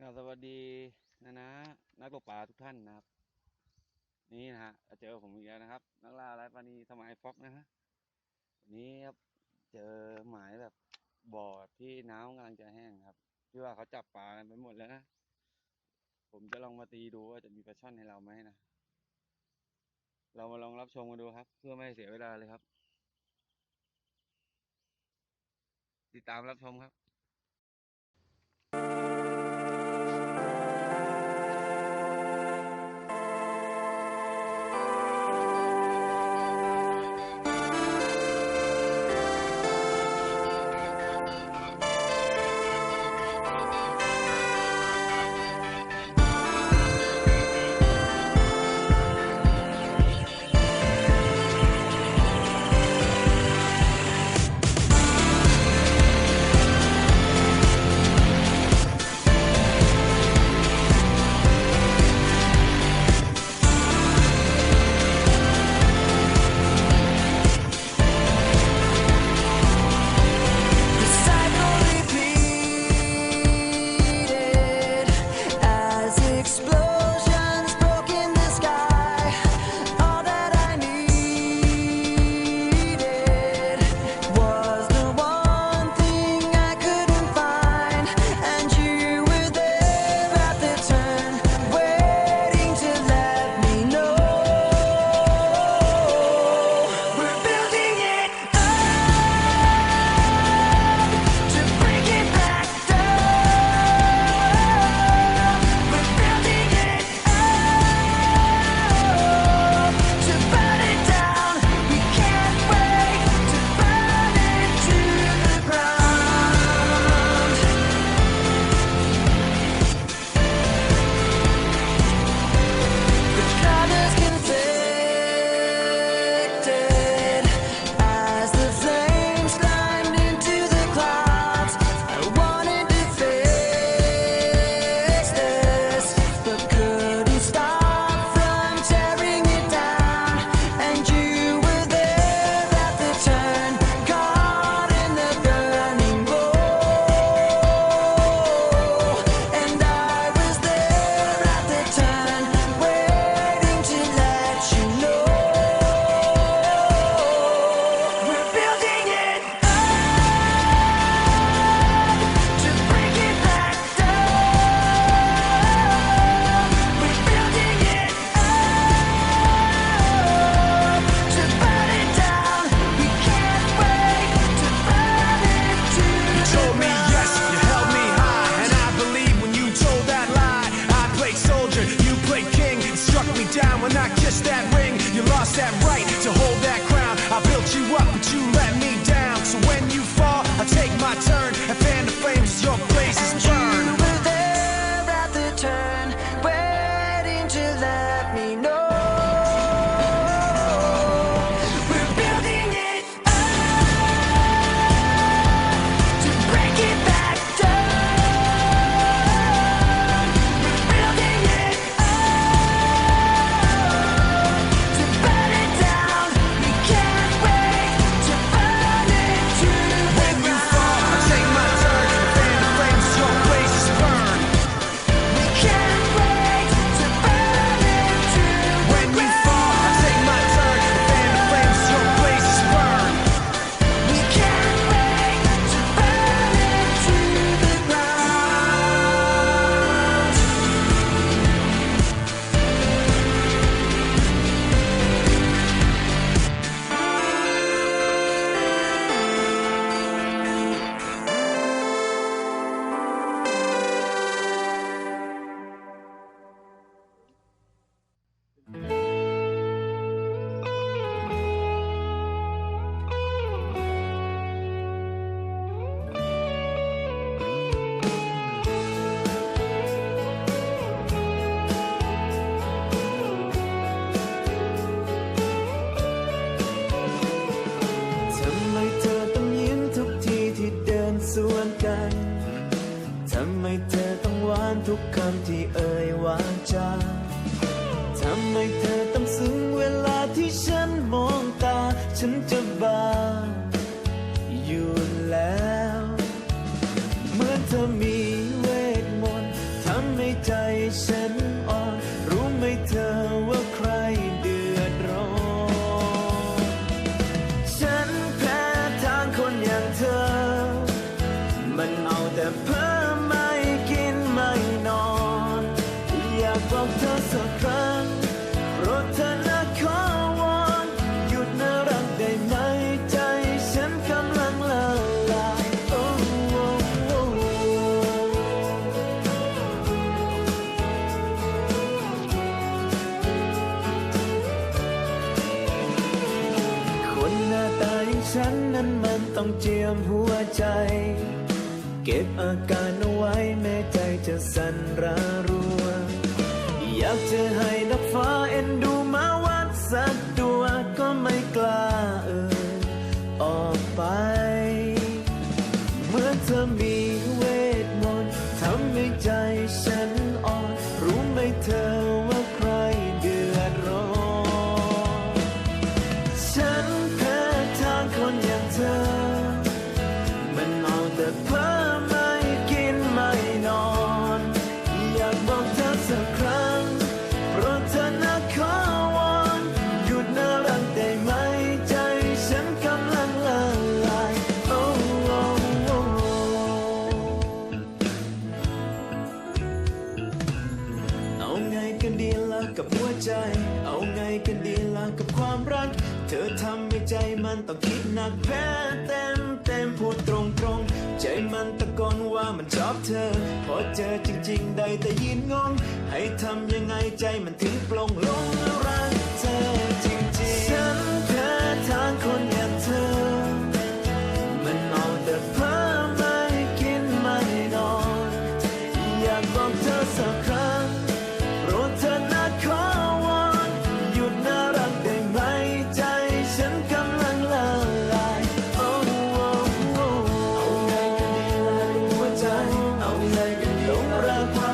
สวัสดีนะนะ นักตกปลาทุกท่านนะครับ นี่นะฮะเจอผมอีกแล้วนะครับ นักล่าไร้ปานีสมัยฟ็อกนะฮะวันนี้ครับเจอหมายแบบบ่อที่น้ำกำลังจะแห้งครับที่ว่าเขาจับปลากันไปหมดแล้วนะผมจะลองมาตีดูว่าจะมีปลาช่อนให้เราไหมนะเรามาลองรับชมกันดูครับ เพื่อไม่ให้เสียเวลาเลยครับ ติดตามรับชมครับ กคำที่เอ่ยวาจาทำไมเธอต้องซึ้งเวลาที่ฉันมองตา ฉันจะ เธอสักครั้งโรดเธอนะขอวอนหยุดน่ารักได้ไหมใจฉันกำลังละลายโอ้โอ้โอ้คนหน้าตาอย่างฉันนั้นมันต้องเจียมหัวใจ เก็บอาการเอาไว้แม้ใจจะสั่นระรัว อยากจะให้นักฟ้าเอ็นดูมาวัดสักตัวก็ไม่กล้าเอ่ยออกไป จ เอาไงกันดีล่ะกับความรัก เธอทำให้ใจมันต้องคิดหนักแพ้เต็มเต็มพูดตรงตรงใจมันตะโกนว่ามันชอบเธอ พอเจอจริง ๆ ได้แต่ยินงง ให้ทำยังไงใจมันถึงปลงลงรักเธอจริงๆฉันเธอทางคนอย่างเธอ มันเอาแต่เพ้อไม่กินไม่นอน อยากบอกเธอสัก I'm not Ahora,